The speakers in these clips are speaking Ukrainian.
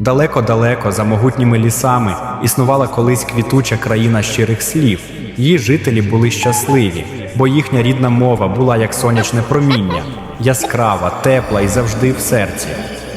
Далеко-далеко за могутніми лісами існувала колись квітуча країна щирих слів. Її жителі були щасливі, бо їхня рідна мова була як сонячне проміння, яскрава, тепла і завжди в серці.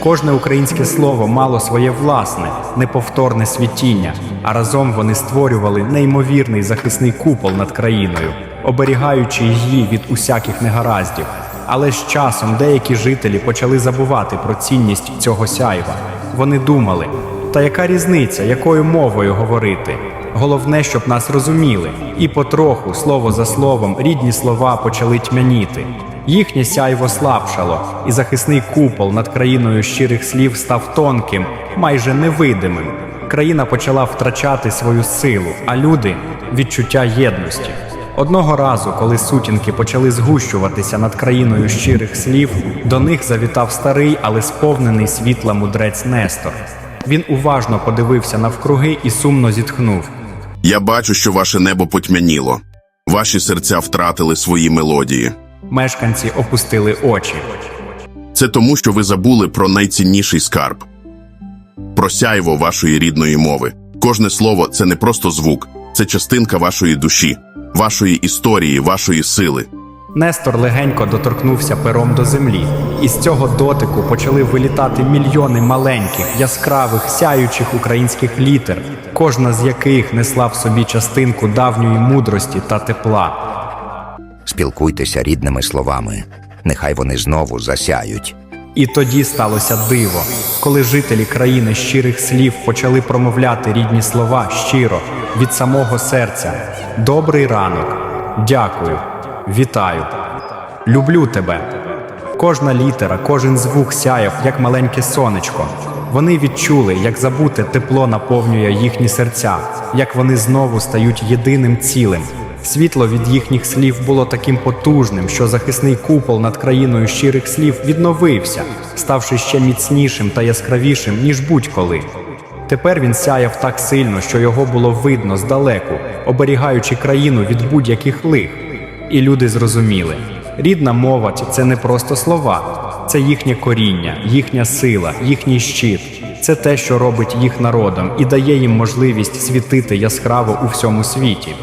Кожне українське слово мало своє власне, неповторне світіння, а разом вони створювали неймовірний захисний купол над країною, оберігаючи її від усяких негараздів. Але з часом деякі жителі почали забувати про цінність цього сяйва. Вони думали, та яка різниця, якою мовою говорити? Головне, щоб нас розуміли, і потроху, слово за словом, рідні слова почали тьмяніти. Їхнє сяйво слабшало, і захисний купол над країною щирих слів став тонким, майже невидимим. Країна почала втрачати свою силу, а люди відчуття єдності. Одного разу, коли сутінки почали згущуватися над країною щирих слів, до них завітав старий, але сповнений світла мудрець Нестор. Він уважно подивився навкруги і сумно зітхнув. Я бачу, що ваше небо потьмяніло. Ваші серця втратили свої мелодії. Мешканці опустили очі. Це тому, що ви забули про найцінніший скарб про сяйво вашої рідної мови. Кожне слово це не просто звук, це частинка вашої душі, вашої історії, вашої сили. Нестор легенько доторкнувся пером до землі, і з цього дотику почали вилітати мільйони маленьких, яскравих, сяючих українських літер, кожна з яких несла в собі частинку давньої мудрості та тепла. Спілкуйтеся рідними словами, нехай вони знову засяють. І тоді сталося диво, коли жителі країни щирих слів почали промовляти рідні слова щиро від самого серця. Добрий ранок, дякую, вітаю, люблю тебе. Кожна літера, кожен звук сяяв, як маленьке сонечко. Вони відчули, як забуте тепло наповнює їхні серця, як вони знову стають єдиним цілим. Світло від їхніх слів було таким потужним, що захисний купол над країною щирих слів відновився, ставши ще міцнішим та яскравішим, ніж будь-коли. Тепер він сяяв так сильно, що його було видно здалеку, оберігаючи країну від будь-яких лих. І люди зрозуміли: рідна мова це не просто слова, це їхнє коріння, їхня сила, їхній щит. Це те, що робить їх народом і дає їм можливість світити яскраво у всьому світі.